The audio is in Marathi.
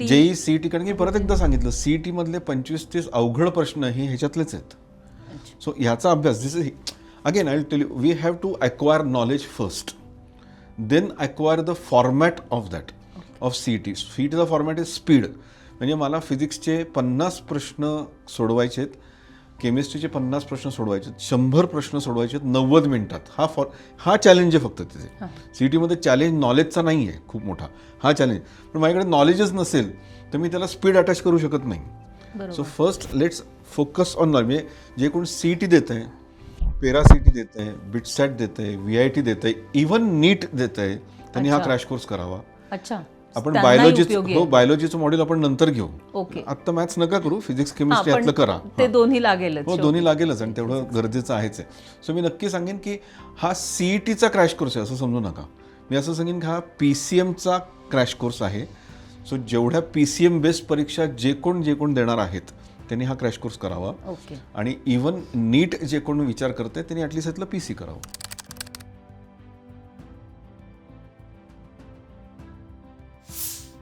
जेई सीईटी कारण की परत एकदा सांगितलं सीईटी मधले पंचवीस तीस अवघड प्रश्न हे ह्याच्यातलेच आहेत. सो ह्याचा अभ्यास this is again I tell you we have to acquire knowledge first then acquire the format of that of C T सीईटीचा format is speed म्हणजे मला फिजिक्सचे पन्नास प्रश्न सोडवायचे आहेत. केमिस्ट्रीचे पन्नास प्रश्न सोडवायचे शंभर प्रश्न सोडवायचे आहेत नव्वद मिनिटात. हा फॉर हा चॅलेंज आहे फक्त तिथे. सी टीमध्ये चॅलेंज नॉलेजचा नाही आहे खूप मोठा. हा चॅलेंज पण माझ्याकडे नॉलेजच नसेल तर मी त्याला स्पीड अटॅच करू शकत नाही. So first let's focus on knowledge म्हणजे जे कोण सी टी देत आहे पेरा सी टी देत आहे बिटसॅट देत आहे व्ही आय टी देत आहे इव्हन नीट देत आहे त्यांनी हा. क्रॅश कोर्स करावा. अच्छा. आपण बायोलॉजी हो. बायोलॉजीचं मॉड्यूल आपण नंतर घेऊ. ओके. आत्ता मॅथ्स नका करू फिजिक्स केमिस्ट्री यातलं करा. ते. दोन्ही लागेलच हो दोन्ही लागेलच आणि तेवढं गरजेचं आहेच आहे. सो मी नक्की सांगेन की हा सीईटीचा क्रॅश कोर्स आहे असं समजू नका. मी असं सांगेन की हा पी सी एमचा क्रॅश कोर्स आहे. सो जेवढ्या पी सी एम बेस्ड परीक्षा जे कोण जे कोण देणार आहेत त्यांनी हा क्रॅश कोर्स करावा. ओके. आणि इवन नीट जे कोण विचार करते त्यांनी ॲटलिस्ट यातलं पी सी करावं.